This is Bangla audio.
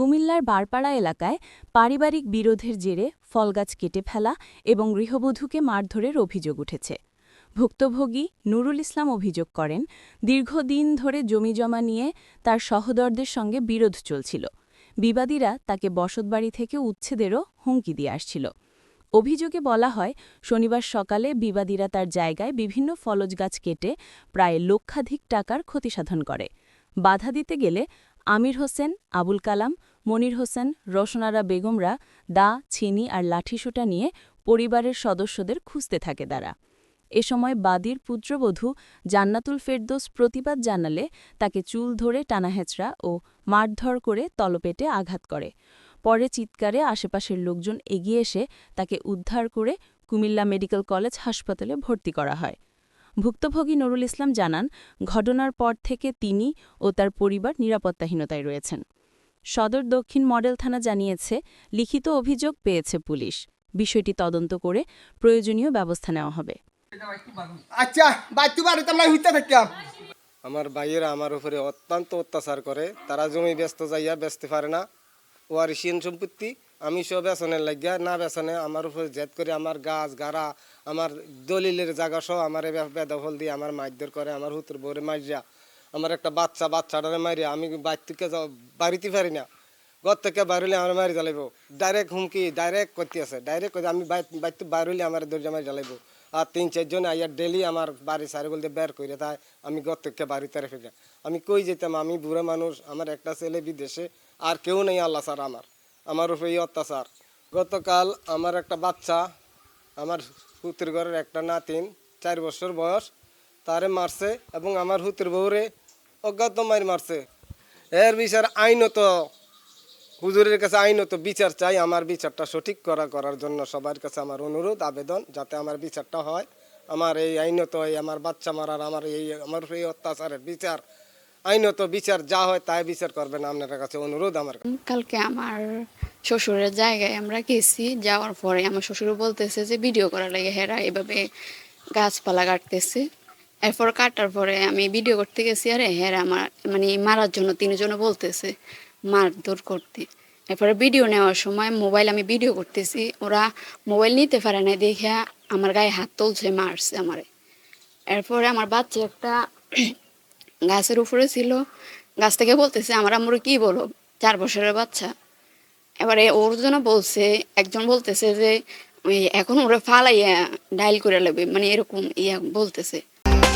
কুমিল্লার বারপাড়া এলাকায় পারিবারিক বিরোধের জেরে ফলগাছ কেটে ফেলা এবং গৃহবধূকে মারধরের অভিযোগ উঠেছে। ভুক্তভোগী নুরুল ইসলাম অভিযোগ করেন, দীর্ঘদিন ধরে জমিজমা নিয়ে তার সহদরদের সঙ্গে বিরোধ চলছিল। বিবাদীরা তাকে বসতবাড়ি থেকে উচ্ছেদেরও হুমকি দিয়ে আসছিল। অভিযোগে বলা হয়, শনিবার সকালে বিবাদীরা তার জায়গায় বিভিন্ন ফলজ গাছ কেটে প্রায় লক্ষাধিক টাকার ক্ষতিসাধন করে। বাধা দিতে গেলে আমির হোসেন, আবুল কালাম মনির হোসেন, রোশনারা বেগমরা, দা, ছিনি আর লাঠিসোঁটা নিয়ে পরিবারের সদস্যদের খুঁজতে থাকে তারা। এ সময় বাদীর পুত্রবধূ জান্নাতুল ফেরদোস প্রতিবাদ জানালে তাকে চুল ধরে টানাহেচড়া ও মারধর করে তলপেটে আঘাত করে। পরে চিৎকারে আশেপাশের লোকজন এগিয়ে এসে তাকে উদ্ধার করে কুমিল্লা মেডিকেল কলেজ হাসপাতালে ভর্তি করা হয়। ভুক্তভোগী নুরুল ইসলাম জানান, ঘটনার পর থেকে তিনি ও তার পরিবার নিরাপত্তাহীনতায় রয়েছেন। সদর দক্ষিণ মডেল থানা জানিয়েছে লিখিত অভিযোগ পেয়েছে পুলিশ। বিষয়টি তদন্ত করে প্রয়োজনীয় ব্যবস্থা নেওয়া হবে। আচ্ছা আমরা ভাইয়েরা আমার উপরে অত্যন্ত অত্যাচার করে তারা জমি ব্যস্ত যাইয়া বেচতে পারে না। ওয়ারিশিয়ান সম্পত্তি আমি সব বেসনের লাগিয়া না বেসনে আমার উপরে জেদ করে আমার গাছ গাড়া আমার দলিলের জায়গা সহ আমার বেদফল দিয়ে আমার মারধর করে আমার হুতুর বউরে মারিয়া আমার একটা বাচ্চা, বাচ্চাটারে মারিয়া আমি বাড়ি থেকে বাড়িতে পারি না। ঘর থেকে বাইরলে আমার মারি জ্বালাইব। ডাইরেক্ট হুমকি ডাইরেক্ট করতে আছে। ডাইরেক্ট আমি বাড়িতে বাইরলে আমার দরজা মারি জ্বালাইব। আর তিন চারজন আইয়া ডেলি আমার বাড়ি সারি বলতে বের করে তাই আমি ঘর থেকে বাড়িতে রেখে যাই। আমি কই যেতাম, আমি বুড়ো মানুষ, আমার একটা ছেলে বিদেশে, আর কেউ নেই আল্লাহ স্যার আমার। আমার উপরে এই অত্যাচার। গতকাল আমার একটা বাচ্চা, আমার হুতির ঘরের একটা নাতিন, চার বছর বয়স, তারে মারছে এবং আমার হুতির বউরে অজ্ঞাত মারি মারছে। এর বিচার আইনত, হুজুরের কাছে আইনত বিচার চাই, আমার বিচারটা সঠিক করা, করার জন্য সবার কাছে আমার অনুরোধ, আবেদন, যাতে আমার বিচারটা হয়। আমার এই আইনত, এই আমার বাচ্চা মারার আমার এই আমার এই অত্যাচারের বিচার, আইনত বিচার যা হয় তাই বিচার করবেন, আপনার কাছে অনুরোধ আমার কালকে আমার শ্বশুরের জায়গায় আমরা গেছি, যাওয়ার পরে আমার শ্বশুর বলতেছে যে, ভিডিও করার লাগে হেরা, এভাবে গাছপালা কাটতেছে। এরপর কাটার পরে আমি ভিডিও করতে গেছি, আরে হ্যাঁ আমার মানে মারার জন্য তিনজনে বলতেছে মারধর করতে। এরপরে ভিডিও নেওয়ার সময় মোবাইল আমি ভিডিও করতেছি, ওরা মোবাইল নিতে পারে না দেখে আমার গায়ে হাত তুলছে, মারছে আমারে। এরপরে আমার বাচ্চা একটা গাছের উপরে ছিল, গাছ থেকে বলতেছে, আমার আম্মুর কি বলো? চার বছরের বাচ্চা। এবারে ওর জন্য বলছে, একজন বলতেছে যে এখন ওরা ফালাইয়া ডাইল করে নেবে মানে এরকম ইয়া বলতেছে।